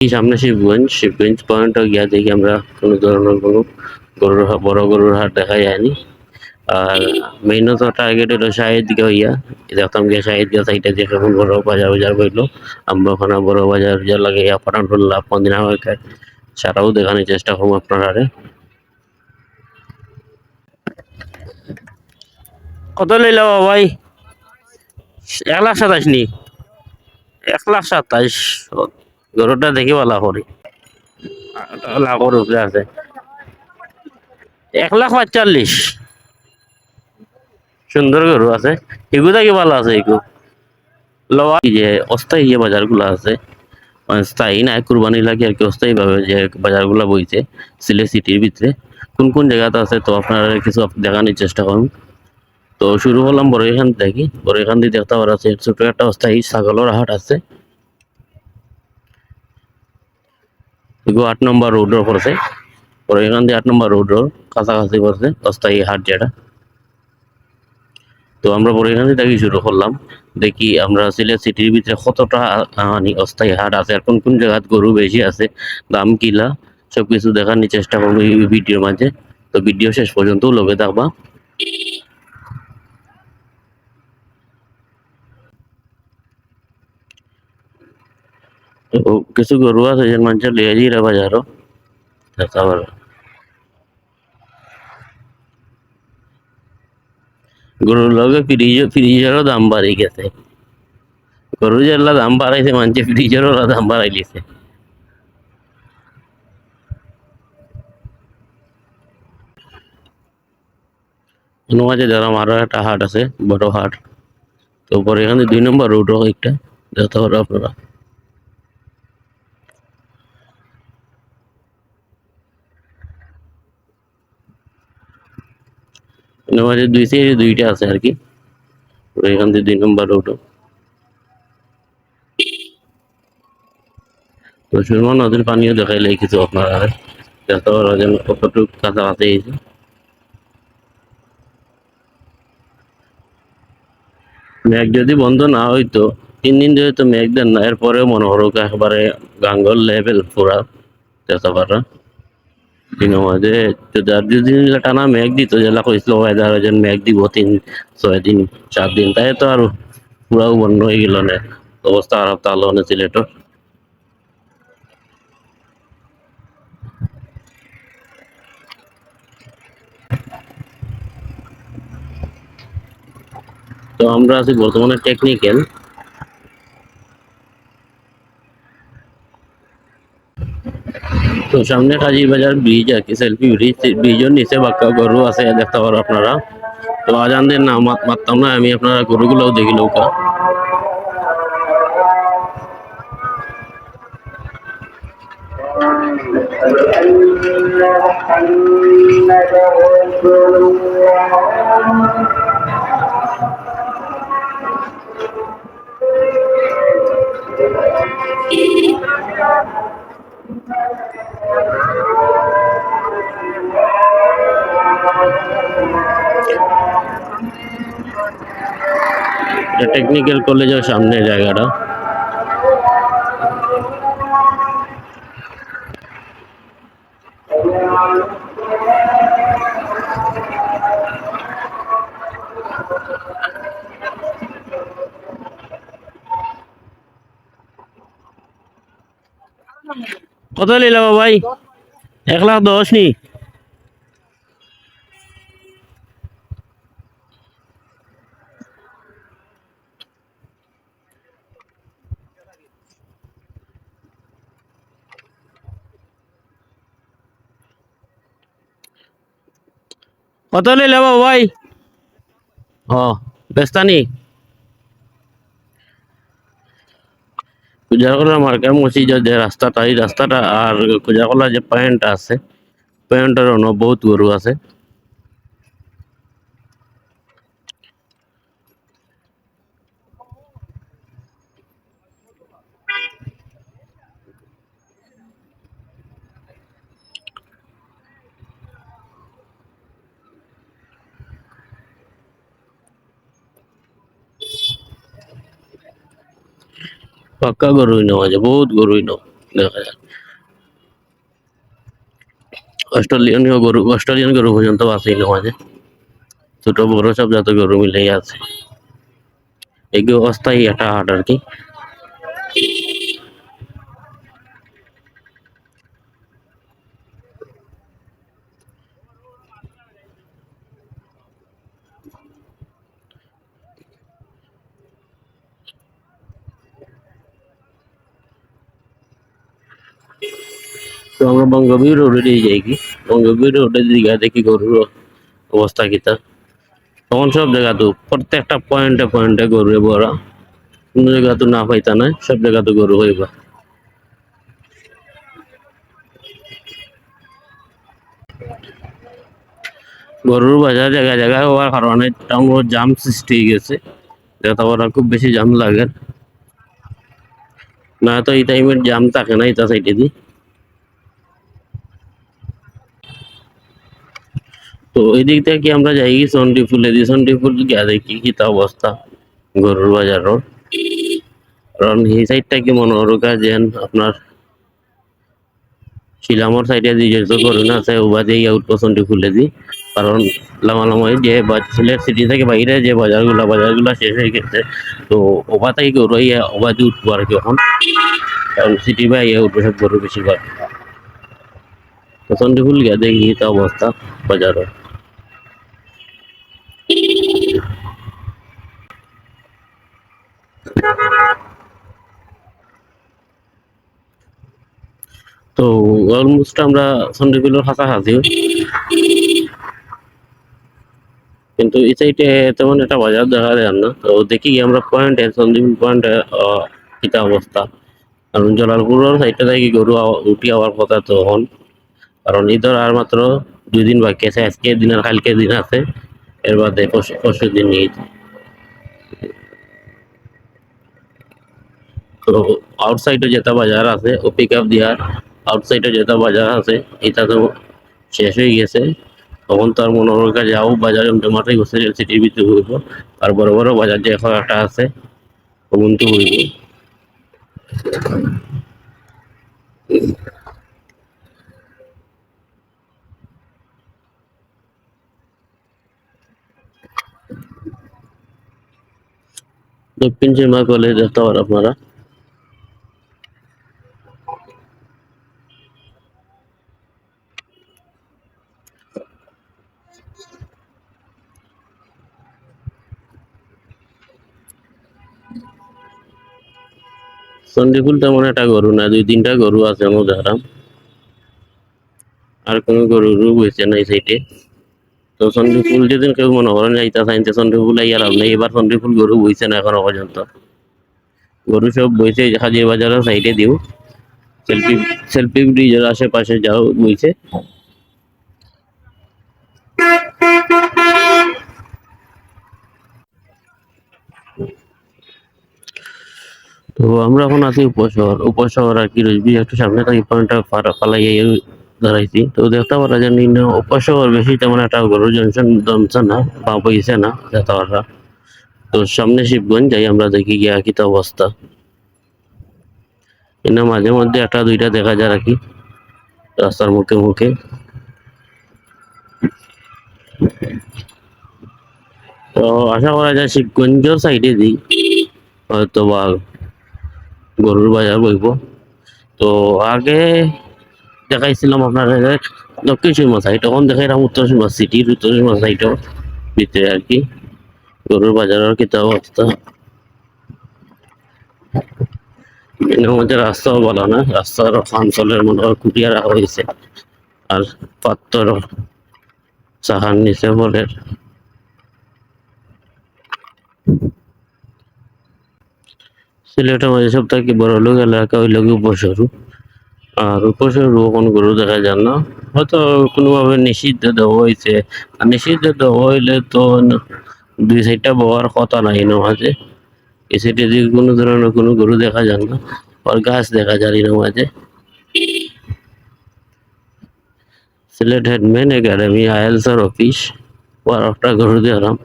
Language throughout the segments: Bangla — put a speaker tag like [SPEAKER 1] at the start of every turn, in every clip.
[SPEAKER 1] সামনে শিবগঞ্জ শিবগঞ্জ পয়েন্টে গিয়া দেখি আমরা কোনো ধরনের কোনো গরুর বড় গরুর হাট দেখা যায়নি। আর মেইনত টার্গেট হলো শাহের দিকে হইয়া। দেখতাম গিয়ে শাহের দিকে সাইডে যে কেমন বড় বাজার বাজার বইলো আমরা ওখানে বড় বাজার বাজার লাগে পাঠান করলা পন্দিনা হয়ে সেটাও দেখানোর চেষ্টা করব আপনারা কত লইল ভাই? এক লাখ সাতাইশ নি? এক লাখ সাতাইশ গরুটা দেখি ভালো করি। লাখর উপরে আছে। এক লাখ পাঁচচল্লিশ সুন্দর গরু আছে। এগু থাকি ভালো আছে এগু লওয়া যে অস্থায়ী যে বাজারগুলো আছে মানে স্থায়ী না কুরবানি লাগে আর কি অস্থায়ী ভাবে যে বাজারগুলো বইছে সিলেট সিটির ভিতরে। কোন কোন জায়গাতে আছে তো আপনারা কিছু দেখানোর চেষ্টা করুন। তো শুরু করলাম বড় এখান থেকে। বড় এখান থেকে দেখতে আছে ছোট একটা অস্থায়ী ছাগলের হাট আছে। এগুলো আট নম্বর রোডের পড়ছে। পরে এখান দিয়ে আট নম্বর রোডের কাছাকাছি পড়ছে অস্থায়ী হাট যেটা। তো আমরা পরে এখান থেকে শুরু করলাম। দেখি আমরা সিলেট সিটির ভিতরে কতটা মানে অস্থায়ী হাট আছে, আর কোন কোন জায়গাত গরু বেশি আছে, দাম কিলা সব কিছু দেখানোর চেষ্টা করব এই ভিডিওর মাঝে। তো ভিডিও শেষ পর্যন্ত লোভে থাকবা তো কিছু গরু আছে যে মানুষের লিয়ে যাই রে বাজারও দেখা পারো গরুর লগে ফ্রিজ ফ্রিজেরও দাম বাড়ি গেছে গরু যেগুলা দাম বাড়াইছে মানুষে ফ্রিজেরও দাম বাড়াই লিছে মাঝে ধরাম আরও একটা হাট আছে বড় হাট তো পরে এখানে দুই নম্বর রোডও একটা দেখতে পারো আপনারা মাঝে দুই সাইডে দুইটা আছে আর কি। এখান থেকে দুই নম্বর রোডও তো সুরমা নদীর পানিও দেখাইলে কিছু আপনারা দেখতে পারো যেন কতটুকু কাছাকাছি মেঘ যদি বন্ধ না হইতো, তিন দিন ধরে তো মেঘ দেন না, এরপরেও মনে হলো একেবারে গাঙ্গল লেভেল পুরা দেখতে মাঝে যদি আর দুদিন টানা মেঘ দিত যেটা কইছিল ওয়েদার যেন মেঘ দিব তিন ছয় দিন চার দিন তাই তো আর পুরাও বন্ধ হয়ে গেল না অবস্থা খারাপ তাহলে না সিলেটর তো আমরা আছি বর্তমানে টেকনিক্যাল তো সামনে কাজীবাজার ব্রিজ আর কি সেলফি ব্রিজ ব্রিজের নিচে বাক্কা গরু আছে দেখতে পারো আপনারা তো আজান দেন না মারতাম না আমি আপনারা গরুগুলোও দেখি নৌকা
[SPEAKER 2] Thank you.
[SPEAKER 1] এটা টেকনিক্যাল কলেজের সামনে জায়গাটা। কত নিল ভাই? এক লাখ দশ নি? কত নিল ভাই? হ, বেস্তানি। কুজারকলা মার্কেট মসি যে রাস্তাটা, এই রাস্তাটা আর কুজারকলা যে পয়েন্ট আছে প্যান্টের অন্য বহুত গরু আছে। পাক্কা গরুই নো আছে বহুত গরুই নো দেখা যায় অস্ট্রেলিয়ান গরু অস্ট্রেলিয়ান গরু পর্যন্ত আছে যায়। ছোট বড় সব যত গরু মিলেই আছে। এগুলো অস্থায়ী একটা হাট আর কি। তো আমরা বঙ্গবীর রোডে দিয়ে যাই কি? বঙ্গবীর রোডে দিঘা দেখি গরুর অবস্থা কিতা। তখন সব জায়গা তো প্রত্যেকটা পয়েন্টে পয়েন্টে গরু বড়া কোনো জায়গা তো না পাইতা না সব জায়গা তো গরু হইবা। গরুর বাজার জায়গায় জায়গায় হওয়ার কারণে টাউন জাম সৃষ্টি হয়ে গেছে। যাতে ওরা খুব বেশি জাম লাগে। না তো এই টাইমের জাম থাকে না, এটা সাইডে দিয়ে তো এই দিক থেকে আমরা যাই সন্ডি ফুলে দিই সন্ডি ফুল গিয়া দেখি কি তা অবস্থা গরুর বাজারের কারণ এই সাইডটা কি মনে যেন আপনার শিলামর সাইডে দিয়ে যেহেতু গরু না আছে ওবা দিয়ে সন্ডি ফুলে দিই কারণ লামালামাই যে বা- সিলেট সিটি থেকে বাইরে যে বাজারগুলা বাজারগুলা শেষ হয়ে গেছে, তো ওবা থেকে গরু ইয়ে ওবা দিয়ে উঠবো আর কি এখন। কারণ সিটি বা ইয়ে উঠবো সব গরু বেশিরভাগ। সন্ডি ফুল গিয়া দেখি তা অবস্থা বাজারের তো অলমোস্ট আমরা কিন্তু তেমন একটা বাজার দেখা যায় না। তো দেখি আমরা পয়েন্টে পয়েন্টে অবস্থা। কারণ জলালপুরের সাইডটা গরু উঠি আওয়ার কথা তখন কারণ ঈদের আর মাত্র দুই দিন বাকি আছে, আজকে দিন আর কালকে দিন আছে। এর বাদে পরশু দিন ঈদ। তো আউটসাইডে যেটা বাজার আছে, ও পিক আপ দিয়ার আউটসাইডে যেটা বাজার আছে, এটা তো শেষ হয়ে গেছে। তখন তো আর মনে হল যাও বাজার জমজমাটাই গেছে সিটির ভিতরে হইব আর বড় বড় বাজার যে এখন একটা আছে ওগুন তো দক্ষিণ সীমা কলেজ, দেখতে পারেন আপনারা। চন্ডিফুল তেমন একটা গরু না, দুই তিনটা গরু আছে আমার আর কোনো গরুরও বইছে না এই সাইডে তো চন্ডিফুল যেদিন কেউ মনে করেন যাইতা চাইতে চন্ডিফুল আইয়া লাভ নেই, এবার চন্ডিফুল গরু বইছে না এখনও পর্যন্ত। গরু সব বইছে, হাজির বাজারের সাইডে দিও। সেলফি সেলফি ব্রিজের আশেপাশে যাও বইছে। তো আমরা এখন আছি উপশহর। উপশহর আর কি রইবি একটু সামনে থেকে পয়েন্টটা পালাই দাঁড়াইছি তো দেখতে পারা যে নিম্ন উপশহর বেশি তেমন একটা গরু জনসন জমছে না বা বইছে না দেখতে তো সামনে শিবগঞ্জ, যাই আমরা দেখি গিয়া কি অবস্থা। কিন্তু মাঝে মধ্যে একটা দুইটা দেখা যায় আর কি, রাস্তার মুখে মুখে। তো আশা করা যায় শিবগঞ্জের সাইডে দিই। হয়তো বা গরুর বাজার বইব। তো আগে দেখাইছিলাম আপনার দক্ষিণ সীমা সাইড তখন দেখাইলাম উত্তর সীমা সিটির উত্তর সীমা সাইডও ভিতরে আর কি। গরুর বাজারের কিতা অবস্থা এর মধ্যে রাস্তাও ভালো না, রাস্তার অঞ্চলের মনে হয় কুটিয়া রাখা হয়েছে। আর পাত্তর চাহার নিচে বলে। সিলেটের মাঝে সব থেকে বড় লোক এলাকা ওই লোক উপসরু। আর উপসরু কোন গরু দেখা যায় না। হয়তো কোনোভাবে নিষিদ্ধ দেওয়া হয়েছে। আর নিষিদ্ধ দেওয়া হইলে তো দুই সাইডটা বওয়ার কথা নাই না মাঝে। এই সাইডে দিকে কোনো ধরনের কোনো গরু দেখা যায় না, আর গাছ দেখা যায় মাঝে। সিলেট হেডম্যান একাডেমি আইএলসের অফিস আর একটা গরু দেখলাম।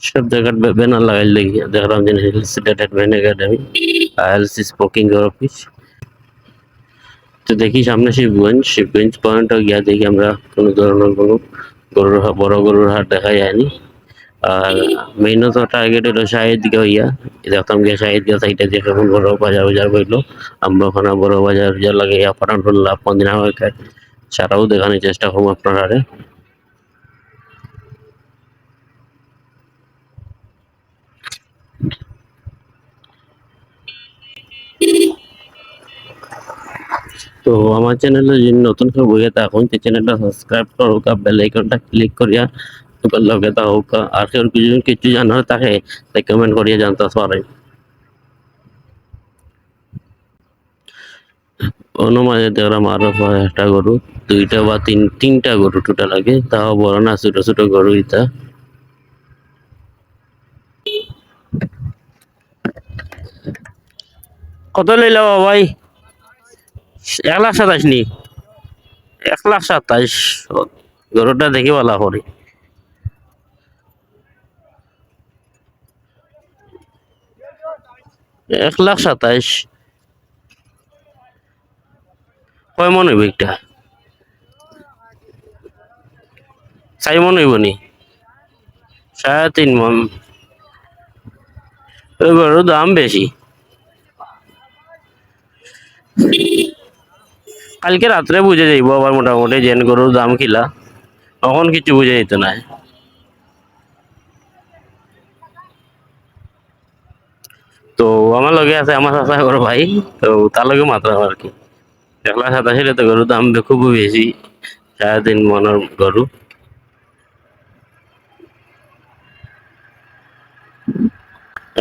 [SPEAKER 1] সব জায়গার ব্যানার লাগাই লেগে দেখলাম যে Sylhet Headman Academy ILC speaking office তো দেখি সামনে শিবগঞ্জ শিবগঞ্জ পয়েন্ট গিয়া দেখি আমরা কোনো ধরনের কোনো গরুর বড় গরুর হাট দেখা যায়নি। আর মেইনত টার্গেট হলো শাহিদ গিয়া হইয়া দেখতাম গিয়া শাহিদ গিয়া সাইডে যে কেমন বড় বাজার বাজার বইলো আমরা ওখানে বড় বাজার বাজার লাগে পাঠান টুল্লা পন্দিনা সারাও দেখানোর চেষ্টা করব আপনারা তো আমার চ্যানেলে যদি নতুন কেউ বইয়ে থাকুন সেই চ্যানেলটা সাবস্ক্রাইব করুক বেল আইকনটা ক্লিক করিয়া লগে থাকুক। আর কেউ কিছু কিছু জানার থাকে, তাই কমেন্ট করিয়া জানতে পারেন অনুমানে দেখলাম আরও একটা গরু, দুইটা বা তিন, তিনটা গরু টোটাল লাগে তাও বড় না, ছোট ছোট গরু ইতা কত লইল ভাই? এক লাখ সাতাইশ নি। এক লাখ সাতাইশ। গরুটা দেখি বলা করি। এক লাখ সাতাইশ। কয় মন হইব একটা চারি মন হইব নি? সাড়ে তিন মন। ওই গরুর দাম বেশি কালকে রাত্রে বুঝে যাইব আবার মোটামুটি জেন গরুর দাম কিলা। তখন কিছু বুঝে যেত না তো আমার লগে আছে আমার চাচা গরু ভাই, তো তার লগে মাত্রা আর কি। এক লাখ তো গরুর দাম খুব বেশি সাড়ে তিন মনের গরু।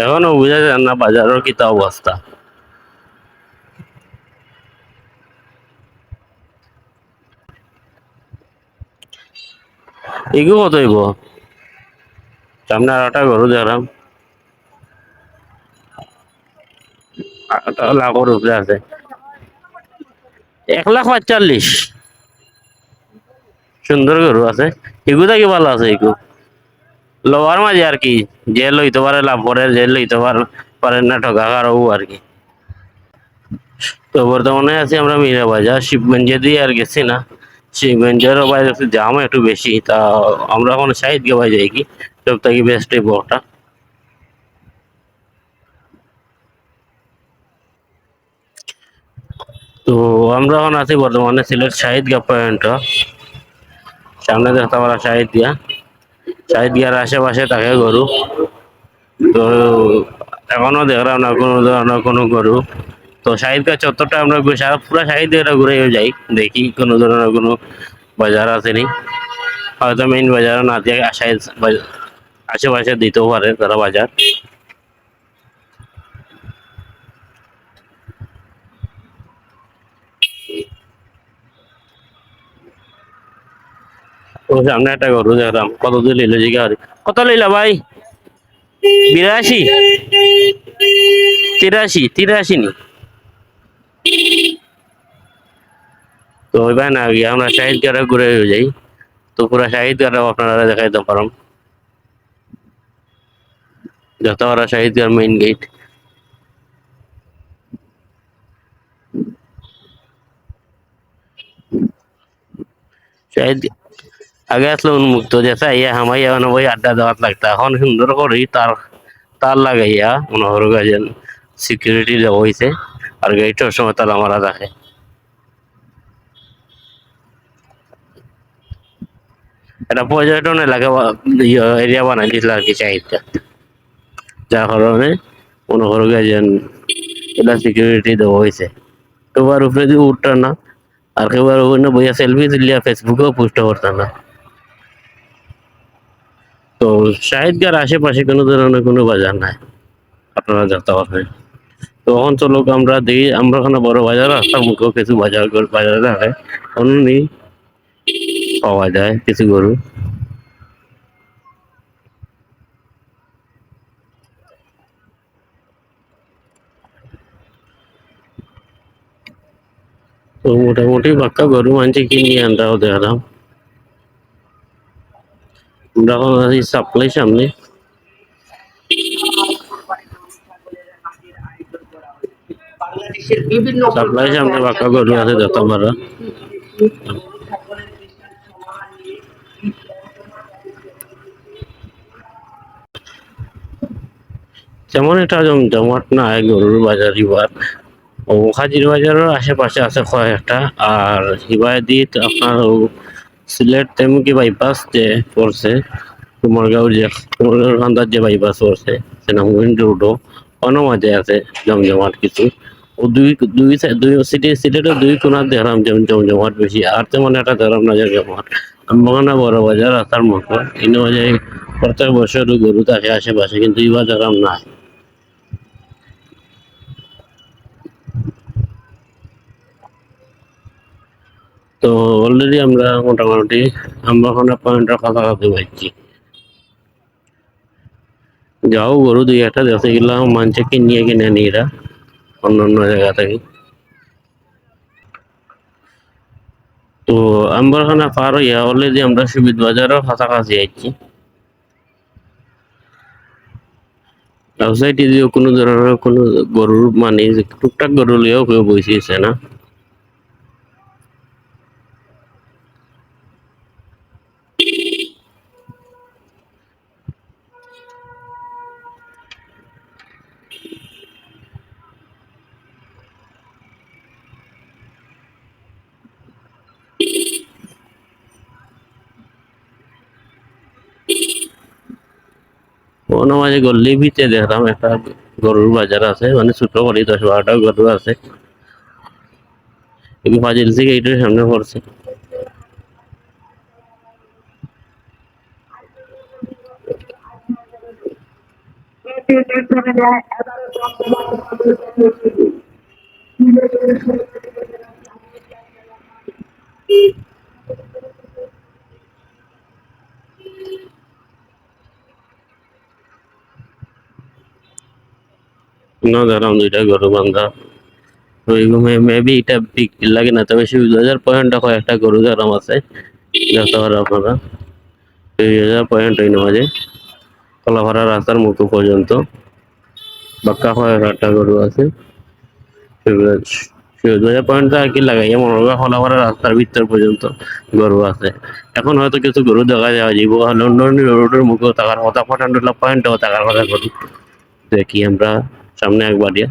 [SPEAKER 1] এখনও বুঝা যায় না বাজারের কিতা অবস্থা। এগু কত হইব সামনে আর একটা গরু দেখলাম। লাখের উপরে আছে। এক লাখ পাঁচচল্লিশ সুন্দর গরু আছে। এগু থাকি ভালো আছে, এগু। লওয়ার মাঝে আর কি, যে লইতে পারে লাভ করে, যে লইতে পারে না ঠকা কারও আর কি। তো বর্তমানে আছি আমরা মীরা বাজার। শিবগঞ্জে দিয়ে আর গেছি না শিবগঞ্জের বাইরে একটু জাম একটু বেশি। তা আমরা এখন সাইড গে বাজাই কি সব থেকে বেস্ট এই বকটা তো আমরা এখন আছি বর্তমানে সিলেট শাহিদ গা পয়েন্ট সামনে দেখতে পারা শাহিদ গিয়া। শাহিদ গিয়ার আশেপাশে থাকে গরু। তো এখনও দেখলাম না কোনো ধরনের কোনো গরু। তো শাহিদ গা চত্বরটা আমরা সারা পুরো শাহিদ গা ঘুরে যাই, দেখি কোনো ধরনের কোনো বাজার আছে নি। হয়তো মেইন বাজার না দিয়ে শাহিদ আশেপাশে দিতেও পারে তারা বাজার। সামনে একটা গরু দেখলাম, কত দূর নিল জিগা কত লইলা ভাই? বিরাশি? তিরাশি তিরাশি নি। তো ওইবার না আমরা শাহিদ গাড়ে ঘুরে যাই। তো পুরো শাহিদ গাড়ে আপনারা দেখাইতে পারেন যত বড় শাহিদ গাড় মেইন গেট আগে আসলে উন্মুক্ত যেটা ইয়া হামাইয়া মানে ওই আড্ডা দেওয়ার লাগতো। এখন সুন্দর করেই তার তার লাগাইয়া মনে হরো গাজন সিকিউরিটি দেওয়া হয়েছে আর গেটের সময় তালা মারা এটা পর্যটন এলাকা এরিয়া বানাই দিছিল আর কি চাহিদা। যার কারণে মনে করো এটা সিকিউরিটি দেওয়া হয়েছে। কেবার উপরে দিয়ে না, আর কেবার ওখানে বইয়া সেলফি ফেসবুকেও পোস্ট করতাম না। তো শাহিদগার আশেপাশে কোনো ধরনের কোনো বাজার নাই। আপনারা যেতে পারবেন। তো চলো আমরা দেখি আমরা ওখানে বড় বাজার রাস্তার মুখেও কিছু বাজার, বাজারে থাকে অমনি পাওয়া যায় কিছু গরু। তো মোটামুটি বাক্কা গরু মানছি কিনি আমরাও দেখলাম। আমরা এখন আছি সাপ্লাই সামনে। সাপ্লাই সামনে বাঁকা গরু আছে যত পারা তেমন একটা জমজমাট নাই, গরুর বাজার এবার ও হাজির বাজারের আশেপাশে আছে কয়েকটা। আর হিবায়দিত আপনার সিলেট তেমুকি বাইপাস যে পড়ছে কুমারগাঁও যে, কুমারগাঁও খান্দার যে বাইপাস পড়ছে সেনামগঞ্জ রোডও। অন্য মাঝে আছে জমজমাট কিছু। ও দুই দুই দুই সিটি সিলেটের দুই কোনার দেখলাম যেমন জমজমাট বেশি। আর তেমন একটা দেখলাম না জমজমাট আমবাগানা বড় বাজার রাস্তার মতো। এই মাঝে প্রত্যেক বছর গরু থাকে আশেপাশে, কিন্তু এবার দেখলাম না তো অলরেডি আমরা মোটামুটি, আমরা ওখানে পয়েন্টের কাছাকাছি পাইছি। যাও, গরু দুই একটা দেখতে গেলাম, মানছে কিনিয়ে কিনে নিয়ে অন্য অন্য জায়গা থেকে। তো আমরা ওখানে পার হইয়া অলরেডি আমরা সুবিধ বাজারও কাছাকাছি আইছি। সোসাইটি দিয়েও কোনো ধরনের কোনো গরুর মানে টুকটাক গরু লিয়েও কেউ বসিয়েছে না। কোনো মাঝে গল্লি ভিতরে দেখলাম একটা গরুর বাজার আছে মানে ছোট করে দশ বারোটা গরু আছে। এগুলো ফাজিল থেকে এইটার সামনে পড়ছে। না দেখলাম দুইটা গরু বান্ধা। মেবি এটা লাগে না, তবে দুই হাজার কয়েকটা গরু আছে। দেখতে আপনারা। দুই হাজার পয়েন্ট ওই কলাপাড়া রাস্তার মুখো পর্যন্ত। বাক্কা গরু আছে। আর কি এমন রাস্তার ভিতর পর্যন্ত গরু আছে। এখন হয়তো কিছু গরু দেখা যাওয়া যাব লন্ডন রোডের মুখেও থাকার কথা পয়েন্টও থাকার কথা গরু। দেখি আমরা। সামনে একবার দিয়ে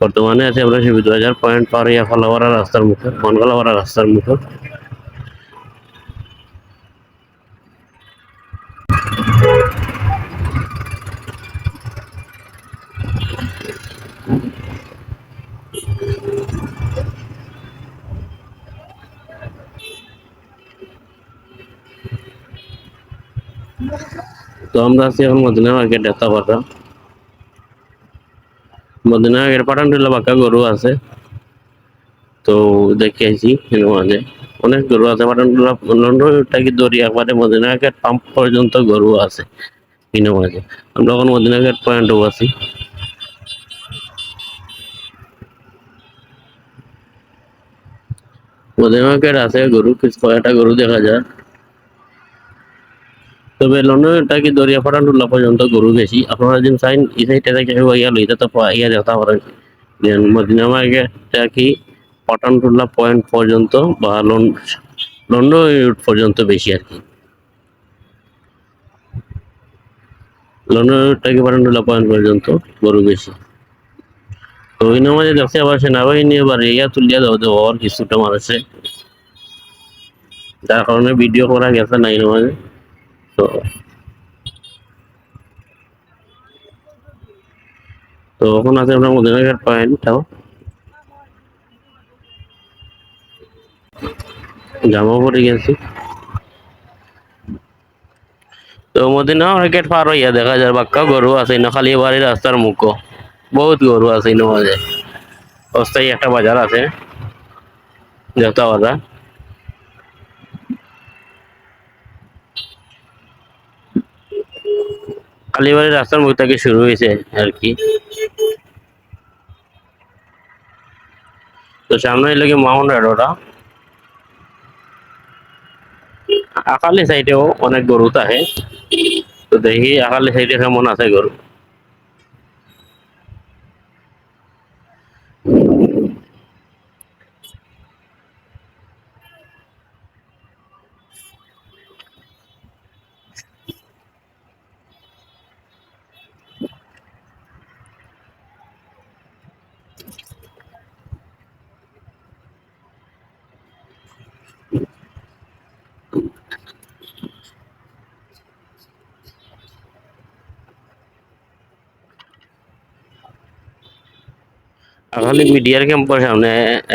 [SPEAKER 1] বর্তমানে আছে আমরা শিবি দু হাজার পয়েন্ট পার ইয়া কলাপাড়া রাস্তার মুখে মনকলাপাড়া রাস্তার মুখে। তো আমরা আছি এখন মদিনা মার্কেট দেখতে পারলাম মদিনা মার্কেট পাঠানটুলা বাঁকা গরু আছে। তো দেখে আইছি মাঝে। অনেক গরু আছে পাঠানটুলা দড়ি একবারে মদিনা মার্কেট পাম্প পর্যন্ত গরু আছে কিনে মাঝে। আমরা এখন মদিনা মার্কেট পয়েন্টও আছি। মদিনা মার্কেট আছে গরু, কিছু কয়েকটা গরু দেখা যায়। তবে লন্ডনটা কি দরিয়া ফাটান্ডুল্লা পর্যন্ত গরু বেশি। আপনারা যদি চাইন, এই সাইডটা থেকে ইয়া লইতে তো ইয়া দেখতে পারেন যে মদিনা মার্কেটটা কি পাটানটুল্লা পয়েন্ট পর্যন্ত বা লন- লন্ডন রুট পর্যন্ত বেশি আর কি। লন্ডন রুটটা কি পাটানটুল্লা পয়েন্ট পর্যন্ত গরু বেশি। তো ওই নামাজে দেখতে আবার সেনাবাহিনী এবার ইয়া তুলিয়া দেওয়া দেওয়া আর কিছুটা মানুষে যার কারণে ভিডিও করা গেছে না এই নামাজে। তো এখন আছে আমরা মদিনাঘাট পয়েন্টটাও জামা পরে গেছি। তো মদিনা মার্কেট পার হইয়া দেখা যায় বাক্কা গরু আছে না, খালি বাড়ি রাস্তার মুখো। বহুত গরু আছে ইনো মাঝে। অস্থায়ী একটা বাজার আছে। দেবতা বাজার কালীবাড়ি রাস্তার মুখ থেকে শুরু হয়েছে আর কি। তো সামনে লাগে মাউন্ট রোডা আকালি সাইডেও অনেক গরু থাকে। তো দেখি আকালি সাইডে কেমন আছে গরু। খালি মিডিয়ার ক্যাম্পের সামনে,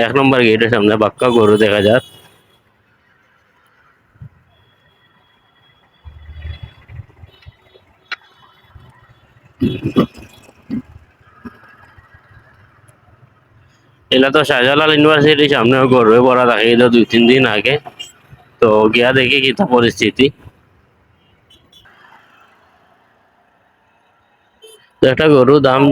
[SPEAKER 1] এক নম্বর গেটের সামনে বাক্কা গরু দেখা যায় এলা তো শাহজালাল ইউনিভার্সিটির সামনে গরু পড়া থাকে এটা দুই, তিন দিন আগে। তো গিয়া দেখি কি তা পরিস্থিতি। তো একটা গরু দাম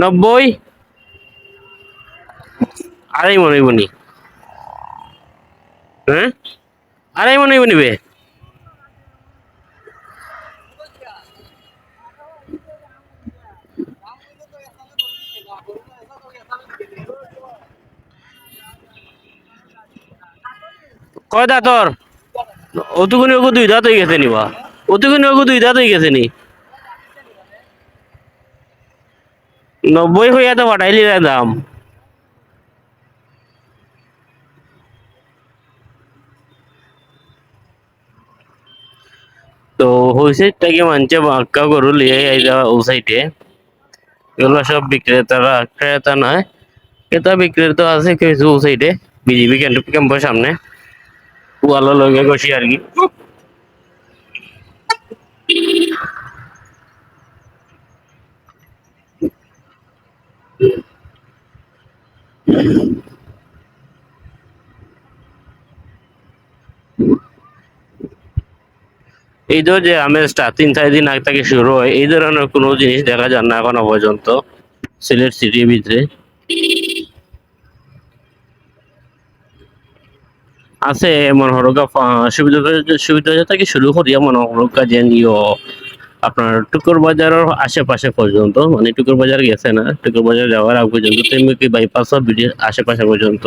[SPEAKER 1] নব্বই। আড়াই মনে বনি হ্যাঁ? আড়াই মনে বনি বে কয় দাঁতর অতুকুনি ওগু দুই দাঁত হয়ে গেছে নি বা অতুকুনি ওগু দুই দাঁত হয়ে গেছে নি। নব্বই হইয়া তো পাঠাইলি রে দাম। তো হয়েছে টাকে মানছে, বাক্কা গরু লিয়ে আইলা ও সাইডে। এগুলো সব বিক্রেতারা, ক্রেতা নয়, ক্রেতা বিক্রেতা আছে, কিছু ও সাইডে। বিজিবি ক্যাম্প ক্যাম্পের সামনে। ওয়ালা লগে বসি আর কি। এই তো যে আমেজটা তিন চার দিন আগে থেকে শুরু হয়, এই ধরনের কোনো জিনিস দেখা যান না এখনও পর্যন্ত সিলেট সিটির ভিতরে। আছে মনে হরকা সুবিধা সুবিধা থেকে শুরু করিয়া মনে হরকা যে আপনার টুকুর বাজারের আশেপাশে পর্যন্ত মানে টুকুর বাজার গেছে না, টুকুর বাজার যাওয়ার আগ পর্যন্ত তেমনি বাইপাস ব্রিজের আশেপাশে পর্যন্ত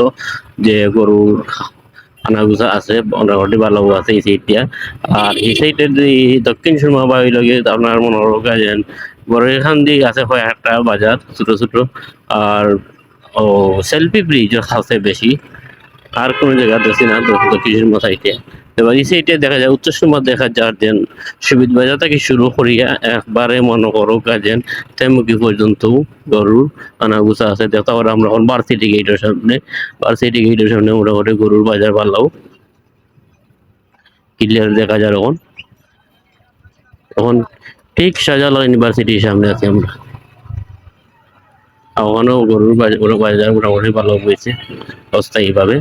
[SPEAKER 1] যে গরু আনাগুজা আছে মোটামুটি ভালো আছে, এই সাইডটা আর এই সাইডের দক্ষিণ সুরমা বা লগে আপনার মনে হরকা যেন বড় এখান দিয়ে আছে হয় একটা বাজার, ছোট ছোট। আর, ও সেলফি ব্রিজ আছে বেশি। আর কোন জায়গা দেখছি না, দক্ষিণ সুরমা সাইডে এবার এই সাইডে দেখা যায়, উচ্চ সীমা দেখা যায় যেন সুবিধ বাজার থেকে শুরু করিয়া একবারে মনে করো কাজেন তেমুকি পর্যন্ত গরুর আনাগুছা আছে। দেখা আমরা আমরা এখন বার্সিটি গেটের সামনে বার্সিটি গেটের সামনে মোটামুটি গরুর বাজার ভালো ক্লিয়ার দেখা যায় এখন। এখন ঠিক শাহজালাল ইউনিভার্সিটির সামনে আছি আমরা। ওখানেও গরুর বাজার মোটামুটি ভালো হয়েছে, অস্থায়ীভাবে।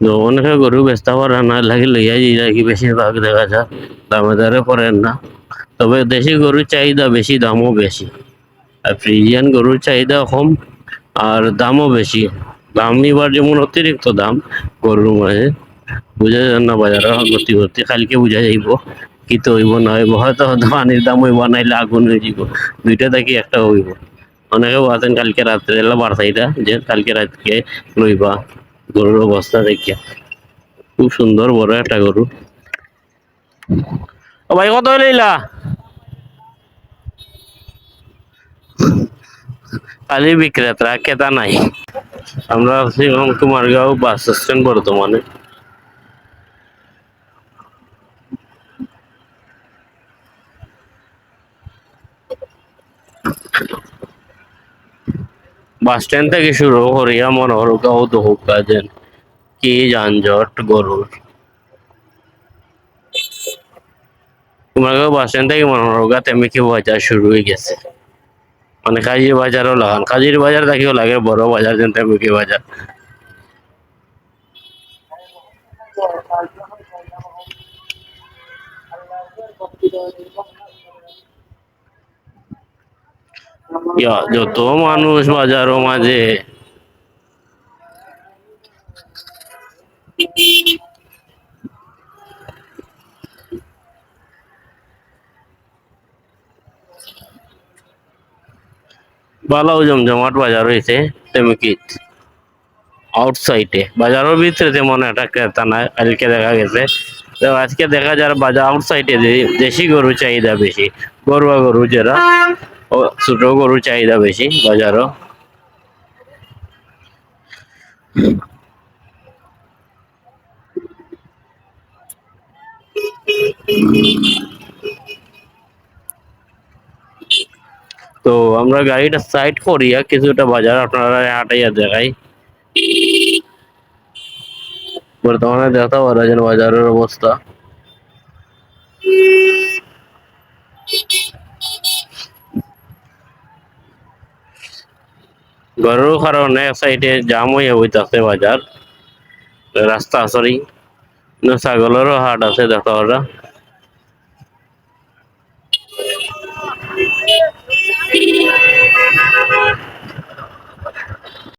[SPEAKER 1] তো অনেকে গরু বেচতে পারে না লাগে লইয়া যাই কি বেশিরভাগ দেখা যায় দামে দারে পড়েন না। তবে দেশি গরুর চাহিদা বেশি, দামও বেশি। আর ফ্রিজিয়ান গরুর চাহিদা কম, আর দামও বেশি। দাম নিবার যেমন অতিরিক্ত দাম গরুর মাঝে, বুঝা যায় না বাজারে গতি গতি কালকে বুঝা যাইব কি তো হইব, না হইব। হয়তো পানির দাম হইব নাইলে আগুন হয়ে যাব দুইটা থাকি একটা হইব। অনেকেও আছেন কালকে রাত্রে এলা বারসাইটা যে কালকে রাতকে লইবা। গরুর অবস্থা দেখিয়া খুব সুন্দর, বড় একটা গরু। ভাই, কত লইলা খালি বিক্রেতা, ক্রেতা নাই। আমরা আছি এখন কুমারগাঁও বাস স্ট্যান্ড বর্তমানে। বাস স্ট্যান্ড থেকে শুরু করিয়া মনোহরগাঁও দহুকা যেন কি যানজট গরুর। কুমারগাঁও বাস স্ট্যান্ড থেকে মনোহরগা তেমনি বাজার শুরু হয়ে গেছে। মানে কাজির বাজারও লাগান। কাজির বাজার থাকিও লাগে বড় বাজার যেন তেমনি বাজার। ইয়া, যত মানুষ বাজারও মাঝে। ভালো জমজমাট বাজার হয়েছে তেমকিত। আউটসাইডে বাজারের ভিতরে তেমন একটা ক্রেতা নাই কালকে দেখা গেছে। তো আজকে দেখা যায় বাজার আউটসাইডে দেশি গরু চাহিদা বেশি, গরুয়া গরু যারা ছোট গরুর চাহিদা বেশি বাজারও তো আমরা গাড়িটা সাইড করিয়া কিছুটা বাজার আপনারা হাঁটাইয়া দেখাই বর্তমানে দেখতে পারেন বাজারের অবস্থা গরুর কারণে এক সাইডে জাম হয়ে হইতাছে বাজার। রাস্তা সরি ছাগলেরও হাট আছে দেখা পারা